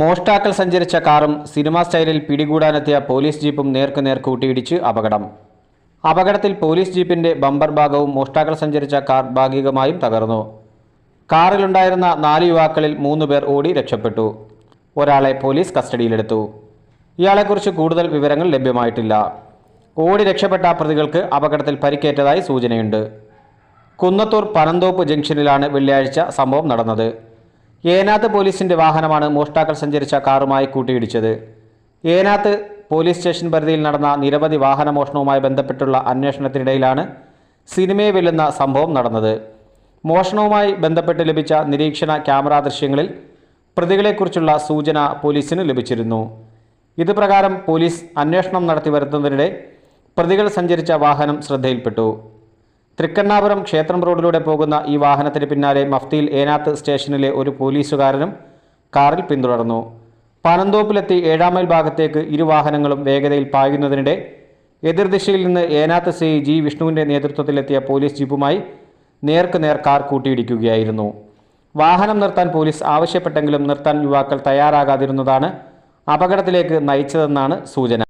മോഷ്ടാക്കൾ സഞ്ചരിച്ച കാറും സിനിമാ സ്റ്റൈലിൽ പിടികൂടാനെത്തിയ പോലീസ് ജീപ്പും നേർക്കുനേർ കൂട്ടിയിടിച്ച് അപകടം. അപകടത്തിൽ പോലീസ് ജീപ്പിന്റെ ബമ്പർ ഭാഗവും മോഷ്ടാക്കൾ സഞ്ചരിച്ച കാർ ഭാഗികമായും തകർന്നു. കാറിലുണ്ടായിരുന്ന നാല് യുവാക്കളിൽ മൂന്ന് പേർ ഓടി രക്ഷപ്പെട്ടു. ഒരാളെ പോലീസ് കസ്റ്റഡിയിലെടുത്തു. ഇയാളെക്കുറിച്ച് കൂടുതൽ വിവരങ്ങൾ ലഭ്യമായിട്ടില്ല. ഓടി രക്ഷപ്പെട്ട പ്രതികൾക്ക് അപകടത്തിൽ പരിക്കേറ്റതായി സൂചനയുണ്ട്. കുന്നത്തൂർ പനന്തോപ്പ് ജംഗ്ഷനിലാണ് വെള്ളിയാഴ്ച സംഭവം നടന്നത്. ഏനാത്ത് പോലീസിന്റെ വാഹനമാണ് മോഷ്ടാക്കൾ സഞ്ചരിച്ച കാറുമായി കൂട്ടിയിടിച്ചത്. ഏനാത്ത് പോലീസ് സ്റ്റേഷൻ പരിധിയിൽ നടന്ന നിരവധി വാഹനമോഷണവുമായി ബന്ധപ്പെട്ടുള്ള അന്വേഷണത്തിനിടയിലാണ് സിനിമയെ വെല്ലുന്ന സംഭവം നടന്നത്. മോഷണവുമായി ബന്ധപ്പെട്ട് ലഭിച്ച നിരീക്ഷണ ക്യാമറ ദൃശ്യങ്ങളിൽ പ്രതികളെക്കുറിച്ചുള്ള സൂചന പോലീസിന് ലഭിച്ചിരുന്നു. ഇതുപ്രകാരം പോലീസ് അന്വേഷണം നടത്തി വരുന്നതിനിടെ പ്രതികൾ സഞ്ചരിച്ച വാഹനം ശ്രദ്ധയിൽപ്പെട്ടു. തൃക്കണ്ണാപുരം ക്ഷേത്രം റോഡിലൂടെ പോകുന്ന ഈ വാഹനത്തിന് പിന്നാലെ മഫ്തിയിൽ ഏനാത്ത് സ്റ്റേഷനിലെ ഒരു പോലീസുകാരനും കാറിൽ പിന്തുടർന്നു. പനന്തോപ്പിലെത്തി ഏഴാം മൈൽ ഭാഗത്തേക്ക് ഇരു വാഹനങ്ങളും വേഗതയിൽ പായുന്നതിനിടെ എതിർദിശയിൽ നിന്ന് ഏനാത്ത് സി ജി വിഷ്ണുവിന്റെ നേതൃത്വത്തിലെത്തിയ പോലീസ് ജീപ്പുമായി നേർക്ക് നേർ കാർ കൂട്ടിയിടിക്കുകയായിരുന്നു. വാഹനം നിർത്താൻ പോലീസ് ആവശ്യപ്പെട്ടെങ്കിലും നിർത്താൻ യുവാക്കൾ തയ്യാറാകാതിരുന്നതാണ് അപകടത്തിലേക്ക് നയിച്ചതെന്നാണ് സൂചന.